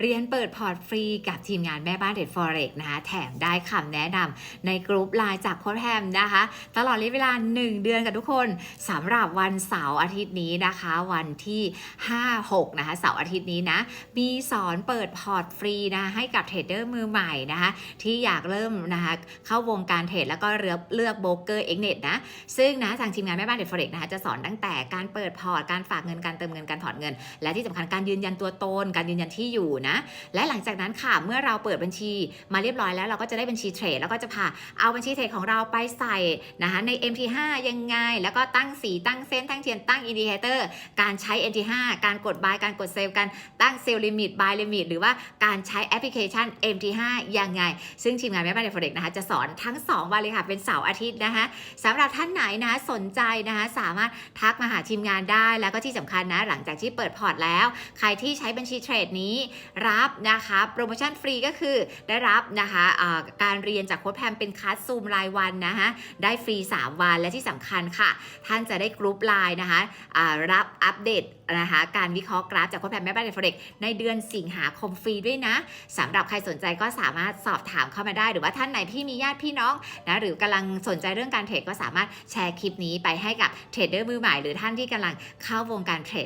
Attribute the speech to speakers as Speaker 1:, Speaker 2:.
Speaker 1: เรียนเปิดพอร์ตฟรีกับทีมงานแม่บ้านเด็ดฟอเร็กนะคะ แถมได้คำแนะนำในกลุ่มไลน์จากโค้ชแฮมนะคะ ตลอดระยะเวลา 1 เดือนกับทุกคนสำหรับวันเสาร์อาทิตย์นี้นะคะ วันที่ 5-6 นะคะเสาร์อาทิตย์นี้นะ มีสอนเปิดพอร์ตฟรีนะให้กับเทรดเดอร์มือใหม่นะคะ ที่อยากเริ่มนะคะเข้าวงการเทรดแล้วก็เลือกเลือกโบรกเกอร์เอ็กเน็ตนะซึ่งนะทางทีมงานแม่บ้านเด็ดฟอเร็กนะคะจะสอนตั้งแต่การเปิดพอร์ตการฝากเงินการเติมเงินการถอนเงิน และที่สำคัญการยืนยันตัวตนการยืนยันที่อยู่นะ และหลังจากนั้นค่ะ เมื่อเราเปิดบัญชีมาเรียบร้อยแล้วเราก็จะได้บัญชีเทรดแล้วก็จะพาเอาบัญชีเทรดของเราไปใส่นะคะใน MT5 ยังไง แล้วก็ตั้งสีตั้งเส้นตั้งเทียนตั้งอินดิเคเตอร์การใช้ MT5 การกด buy การกดเซลการตั้งเซลลิมิต buy limit หรือว่าการใช้แอปพลิเคชัน MT5 ยังไง ซึ่งทีมงานแม่บ้านเดฟเด็กนะคะจะสอนทั้ง 2 วันเลยค่ะ เป็นเสาร์อาทิตย์นะคะสำหรับท่านไหนนะคะสนใจนะคะสามารถทักมาหาทีมงานได้แล้วก็ที่สำคัญนะหลังจากที่เปิดพอร์ตแล้ว ใครที่ใช้บัญชีเทรดนี้รับนะคะโปรโมชั่นฟรีก็คือได้รับนะคะการเรียนจากโค้ดแพมเป็นคลาสซูมรายวันนะคะได้ฟรี 3 วันและที่สำคัญค่ะ ท่านจะได้กรุ๊ปไลน์นะคะรับอัปเดตนะคะการวิเคราะห์กราฟจากโค้ดแพมแม่บ้านเดฟเด็กในเดือนสิงหาคมฟรีด้วยนะสำหรับใครสนใจก็สามารถสอบถามเข้ามาได้ หรือว่าท่านไหนที่มีญาติพี่น้องนะหรือกำลังสนใจเรื่องการเทรดก็สามารถแชร์คลิปนี้ไปให้กับเทรดเดอร์มือใหม่หรือท่านที่กำลังเข้าวงการเทรด